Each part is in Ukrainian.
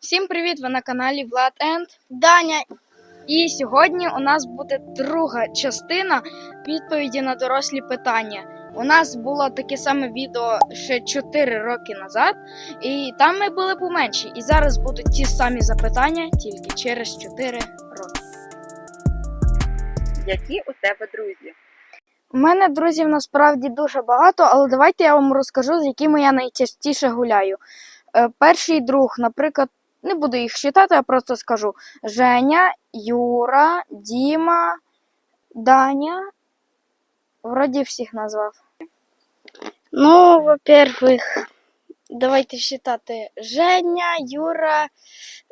Всім привіт! Ви на каналі Влад Енд. Даня, І сьогодні у нас буде друга частина відповіді на дорослі питання. У нас було таке саме відео ще 4 роки назад, і там ми були поменші. І зараз будуть ті самі запитання тільки через 4 роки. Які у тебе друзі? У мене друзів насправді дуже багато, але давайте я вам розкажу, з якими я найчастіше гуляю. Е, Перший друг, наприклад, не буду їх читати, я просто скажу: Женя, Юра, Діма, Даня. Вроді всіх назвав. ну, во-первых, давайте считати Женя, Юра,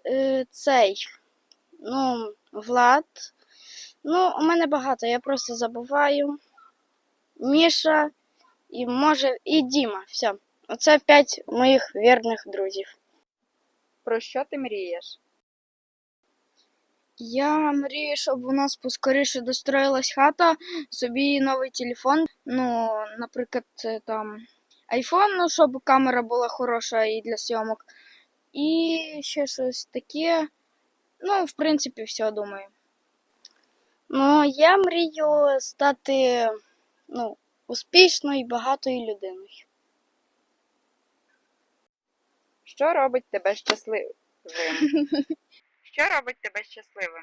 е, цей, ну, Влад. Ну, у мене багато, я просто забуваю. Міша і може і Діма. Все. Оце п'ять моїх вірних друзів. Про що ти мрієш? Я мрію, щоб у нас поскоріше достроїлась хата, собі новий телефон. Ну, наприклад, там iPhone, ну, щоб камера була хороша і для зйомок. І ще щось таке. Ну, в принципі, все думаю. Ну, я мрію стати ну, успішною і багатою людиною. Що робить тебе щасливим? Що робить тебе щасливим?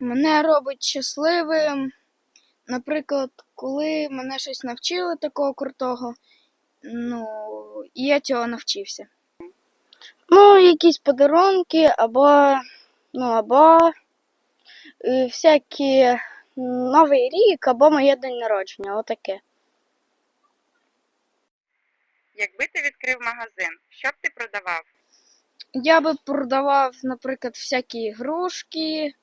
Мене робить щасливим. Наприклад, коли мене щось навчили такого крутого, ну, і я цього навчився. Ну, якісь подарунки, або, ну, або е, всякі Новий рік, або моє день народження, отаке. Якби ти відкрив магазин, що б ти продавав? Я би продавав, наприклад, всякі ігрушки.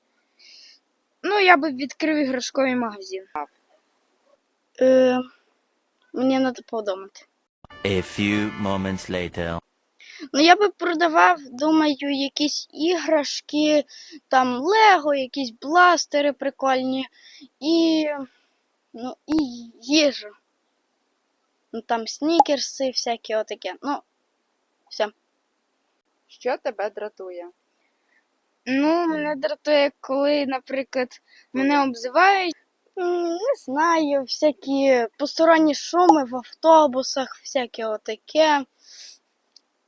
Ну, я би відкрив іграшковий магазин. Е, мені треба подумати. A few moments later. Ну, я би продавав, думаю, якісь іграшки, там Лего, якісь бластери прикольні і, ну, і їжу. Ну, там снікерси, всякі отаке. Ну, все. Що тебе дратує? Ну, мене дратує, коли, наприклад, мене обзивають. М, Не знаю, всякі посторонні шуми в автобусах, всяке отаке.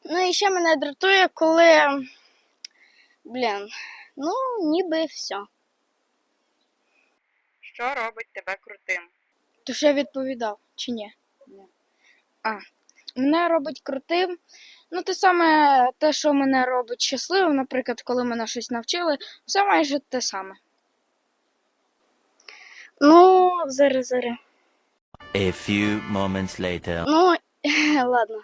Ну і ще мене дратує, коли. Блін, ну, ніби все. Що робить тебе крутим? То ж я відповідав, чи ні? А, мене робить крутим. Ну, те саме те, що мене робить щасливим, наприклад, коли мене щось навчили, все майже те саме. Ну, зараз, зараз. A few moments later. Ну, ладно.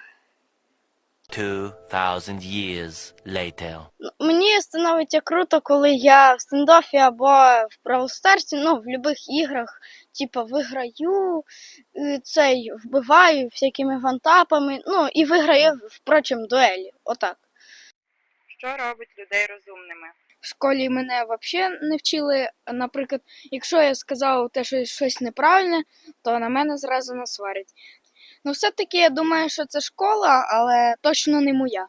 Two thousand years later. Мені становиться круто, коли я в стендофі або в Бравл-Старсі, ну, в будь-яких іграх, типа, виграю, е, цей, вбиваю всякими вантапами, ну, і виграю, впрочем, дуелі. Отак. Що робить людей розумними? В школі мене взагалі не вчили. Наприклад, якщо я сказав те, що щось неправильне, то на мене зразу насварять. Ну, все-таки я думаю, що це школа, але точно не моя.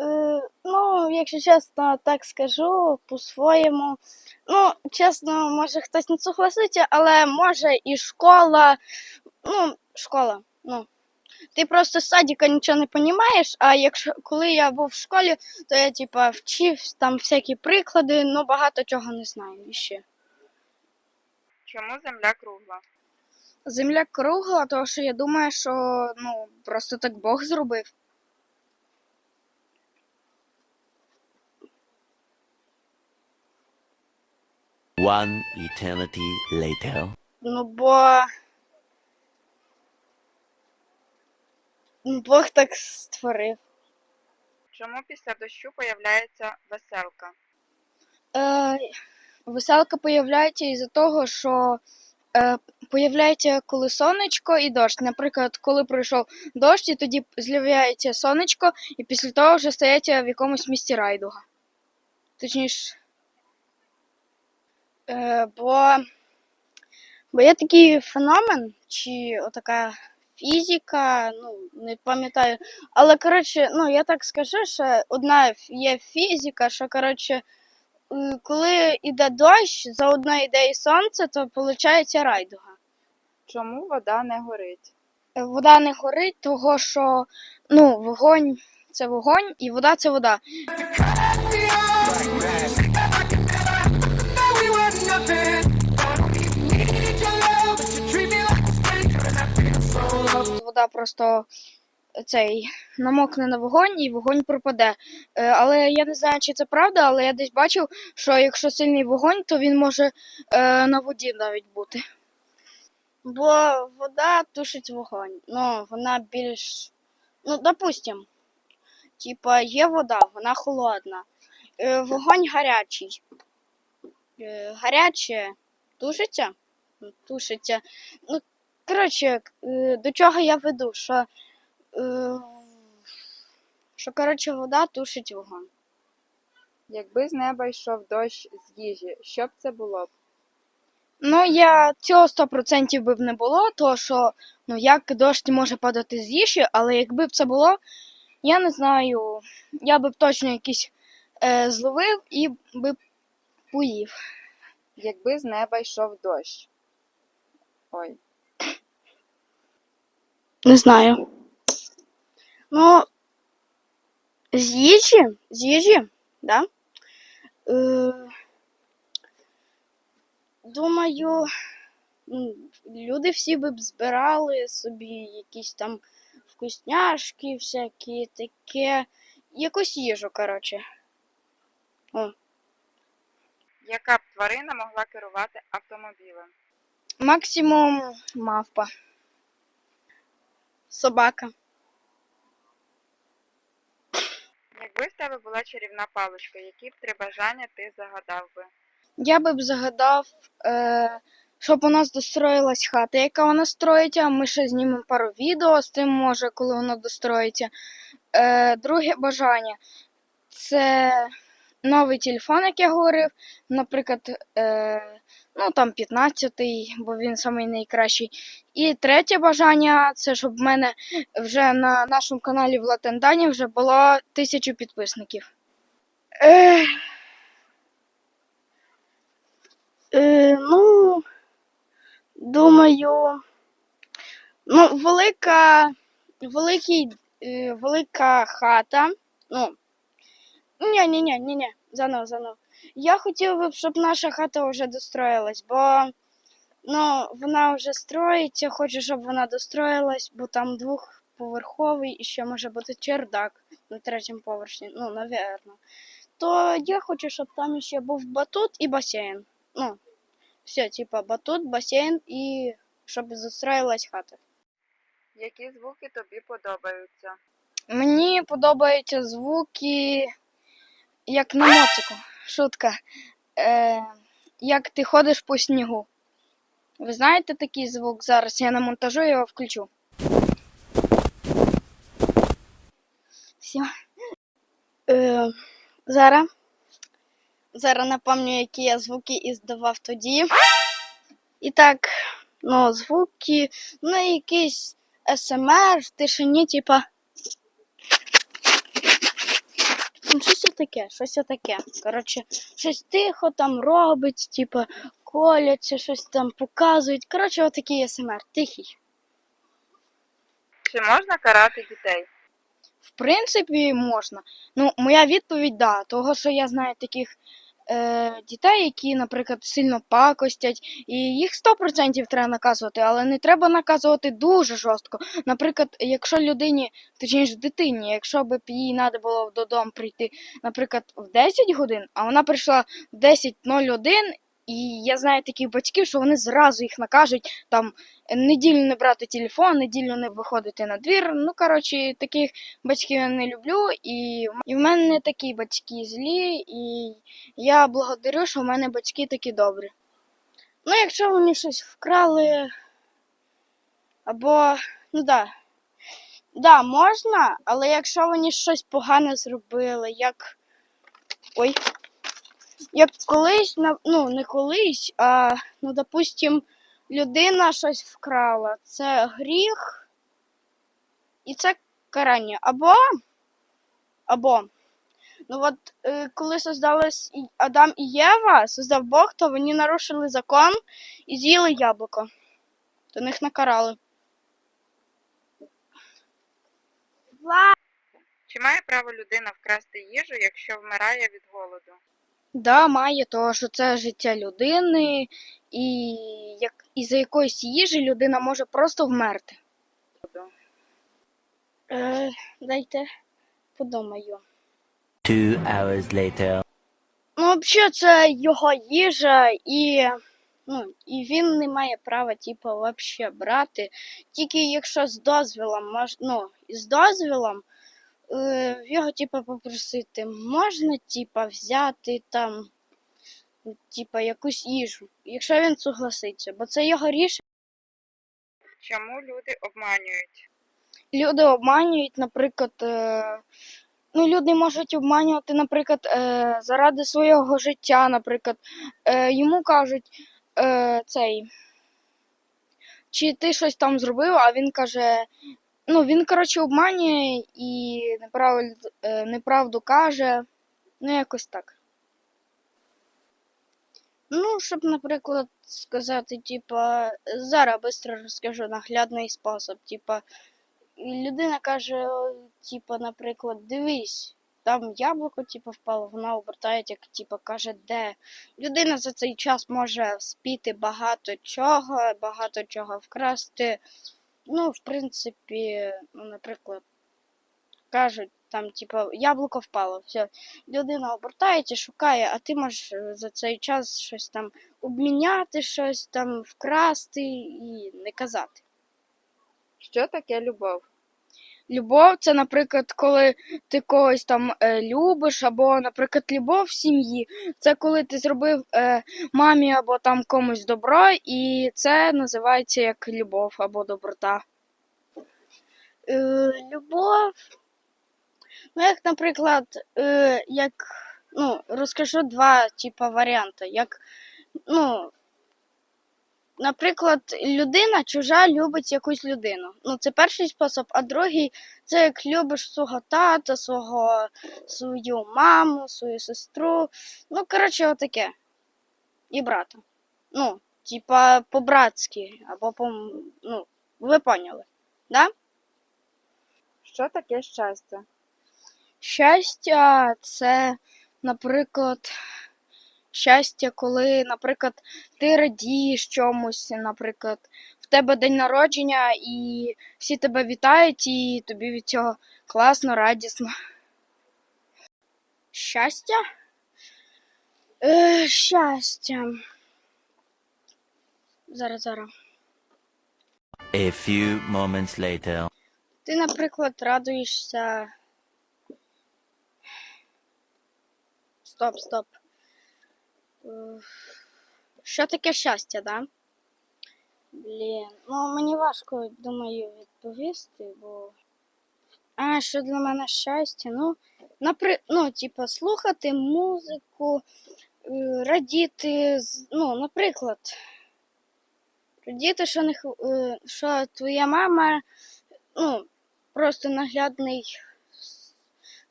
Е, ну, якщо чесно, так скажу, по-своєму. Ну, чесно, може хтось не согласиться, але може і школа. Ну, школа, ну. Ти просто з садика нічого не розумієш, а якщо коли я був в школі, то я типа вчив там всякі приклади, ну багато чого не знаю іще. Чому земля кругла? Земля кругла, тому що я думаю, що ну, просто так Бог зробив. One eternity later. Ну бо. ну, Бог так створив. Чому після дощу появляється веселка? Е, веселка появляється із-за того, що е, появляється коли сонечко і дощ. Наприклад, коли пройшов дощ, і тоді з'являється сонечко, і після того вже стається в якомусь місці райдуга. Точніше, бо, бо є такий феномен, чи отака фізика, ну, не пам'ятаю. Але, коротше, ну, я так скажу, що одна є фізика, що, коротше, е, коли йде дощ, заодно йде і сонце, то виходить райдуга. Чому вода не горить? Е, Вода не горить, того що ну, вогонь це вогонь, і вода це вода. Вода просто цей намокне на вогонь і вогонь пропаде. Е, Але я не знаю, чи це правда, але я десь бачив, що якщо сильний вогонь, то він може е, на воді навіть бути. Бо вода тушить вогонь. Ну, вона більш. Ну, допустим, типа є вода, вона холодна. Е, Вогонь гарячий. Е, Гаряче тушиться? Ну, Тушиться. Ну, коротше, е, до чого я веду, що, е, що коротше, вода тушить вогонь. Якби з неба йшов дощ з їжі, що б це було б? Ну, я цього 100% би б не було, то що ну як дощ може падати з їжі, але якби б це було, я не знаю, я би б точно якийсь е, зловив і би поїв. Якби з неба йшов дощ. Ой. Не знаю. Ну, з їжі, з їжі, да? Е, думаю, люди всі би б збирали собі якісь там вкусняшки, всякі таке. Якусь їжу, коротше. Яка б тварина могла керувати автомобілем? Максимум мавпа. Собака. Якби в тебе була чарівна паличка, які б три бажання ти загадав би? Я би б загадав, е, щоб у нас достроїлась хата, яка вона строїться. Ми ще знімемо пару відео з тим, може, коли воно достроїться. Е, друге бажання це новий телефон, як я говорив. Наприклад, е, ну там 15-й, бо він самий найкращий. І третє бажання це щоб в мене вже на нашому каналі в Латендані вже було тисячу підписників. Е, е, ну, думаю, ну, велика, великий, е, велика хата. Ну, ні, ні, ні, ні, ні, заново, заново. Я хотів би, щоб наша хата вже достроїлась, бо ну, вона вже строїться, хочу, щоб вона достроїлась, бо там двохповерховий і ще може бути чердак на третьому поверсі, ну, навірно то я хочу, щоб там ще був батут і басейн. Ну, все, типа батут, басейн і щоб застроїлась хата. Які звуки тобі подобаються? Мені подобаються звуки, як на моцику. Шутка. Е, як ти ходиш по снігу. Ви знаєте такий звук? Зараз я на монтажу його включу. Все. Е, зараз. Зараз напомню, які я звуки іздавав тоді. І так, ну, звуки, ну, якийсь СМР в тишині, типа. Ну, щось таке, щось таке. Коротше, щось тихо там робить, типа, коляться, щось там показують. Коротше, отакий СМР, тихий. Чи можна карати дітей? В принципі, можна. Ну, моя відповідь да. Того, що я знаю таких е, дітей, які, наприклад, сильно пакостять, і їх 100% треба наказувати, але не треба наказувати дуже жорстко. Наприклад, якщо людині, точніше дитині, якщо б їй треба було додому прийти, наприклад, в 10 годин, а вона прийшла в 10.01, і я знаю таких батьків, що вони зразу їх накажуть там неділю не брати телефон, неділю не виходити на двір. Ну, коротше, таких батьків я не люблю, і, і в мене не такі батьки злі, і я благодарю, що в мене батьки такі добрі. Ну, якщо вони щось вкрали, або, ну да. Да, можна, але якщо вони щось погане зробили, як. Ой. Як колись, на- ну, не колись, а, ну, допустим, людина щось вкрала. Це гріх. і це карання. Або, або, ну от е, коли создались Адам і Єва, создав Бог, то вони нарушили закон і з'їли яблуко. То них накарали. Чи має право людина вкрасти їжу, якщо вмирає від голоду? Да, має, того що це життя людини, і як із-за якоїсь їжі людина може просто вмерти. Е, дайте подумаю. Two hours later. Ну, взагалі, це його їжа, і, ну, і він не має права, типу, вообще брати. Тільки якщо з дозвілом, мож, ну, з дозвілом його, типу, попросити, можна, типу, взяти там, типу, якусь їжу, якщо він согласиться, бо це його рішення. Чому люди обманюють? Люди обманюють, наприклад, е, ну, люди можуть обманювати, наприклад, е, заради свого життя, наприклад, е, йому кажуть е, цей, чи ти щось там зробив, а він каже, ну, він, коротше, обманює і неправду, е, неправду каже, ну, якось так. Ну, щоб, наприклад, сказати, типа, зараз швидко розкажу наглядний спосіб. Типа, людина каже, типа, наприклад, дивись, там яблуко, типа, впало, вона обертає, як типа каже, де. Людина за цей час може спіти багато чого, багато чого вкрасти. Ну, в принципі, ну, наприклад, кажуть, там, типа, яблуко впало, все. Людина обертається, шукає, а ти можеш е, за цей час щось там обміняти, щось там вкрасти і не казати. Що таке любов? Любов це, наприклад, коли ти когось там е, любиш, або, наприклад, любов в сім'ї. Це коли ти зробив е, мамі або там комусь добро, і це називається як любов або доброта. Е, любов. Ну, як, наприклад, е, як, ну, розкажу два типа варіанти. Як, ну, наприклад, людина чужа любить якусь людину. Ну, це перший спосіб, а другий це як любиш свого тата, свого, свою маму, свою сестру. Ну, коротше, отаке. І брата. Ну, типа по-братськи, або по. Ну, ви поняли, да? Що таке щастя? Щастя це, наприклад, щастя, коли, наприклад, ти радієш чомусь, наприклад, в тебе день народження, і всі тебе вітають, і тобі від цього класно, радісно. Щастя? Е, щастя. Зараз, зараз. A few moments later. Ти, наприклад, радуєшся. Стоп, стоп. Що таке щастя, да? Блін, ну мені важко, думаю, відповісти, бо. А, що для мене щастя? Ну, напри... ну, типа, слухати музику, е, радіти, ну, наприклад. Радіти, що, не, е, що твоя мама, ну, просто наглядний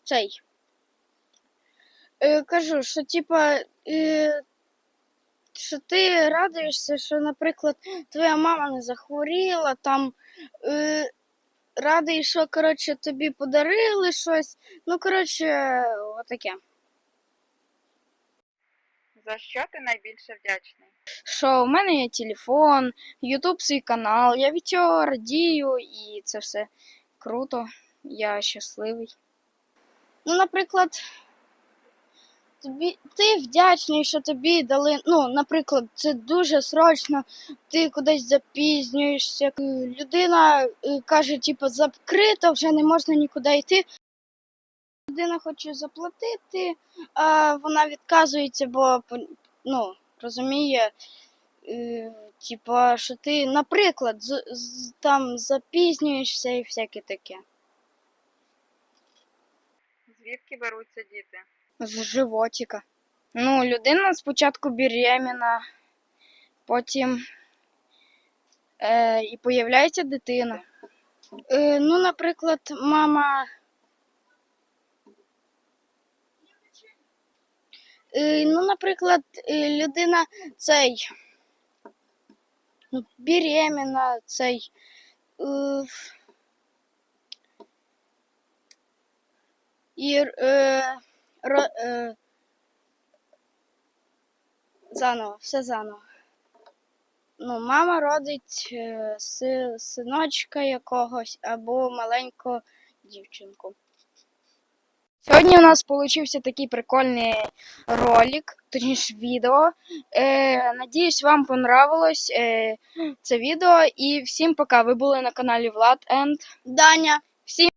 цей. Е, кажу, що типа, е, що ти радуєшся, що, наприклад, твоя мама не захворіла, там е, радий, що коротше, тобі подарили щось. Ну, коротше, отаке. За що ти найбільше вдячний? Що в мене є телефон, Ютуб свій канал, я від цього радію, і це все круто. Я щасливий. Ну, наприклад, тобі, ти вдячний, що тобі дали. Ну, наприклад, це дуже срочно, ти кудись запізнюєшся. е, Людина е, каже, типу, закрито, вже не можна нікуди йти. Людина хоче заплатити, а вона відказується, бо ну, розуміє, е, типа, що ти, наприклад, там запізнюєшся і всяке таке. Звідки беруться діти? З животика. Ну, людина спочатку беременна, потім е, і появляється дитина. Е, ну, наприклад, мама. Е, ну, наприклад, е, людина цей. Ну, беременна, цей. Е, і е, ро, е, заново, все заново. Ну, мама родить е, си, синочка якогось або маленьку дівчинку. Сьогодні у нас получився такий прикольний ролик, точніше відео. Е, надіюсь, вам понравилось е, це відео. І всім пока. Ви були на каналі Влад Енд. Даня. Всім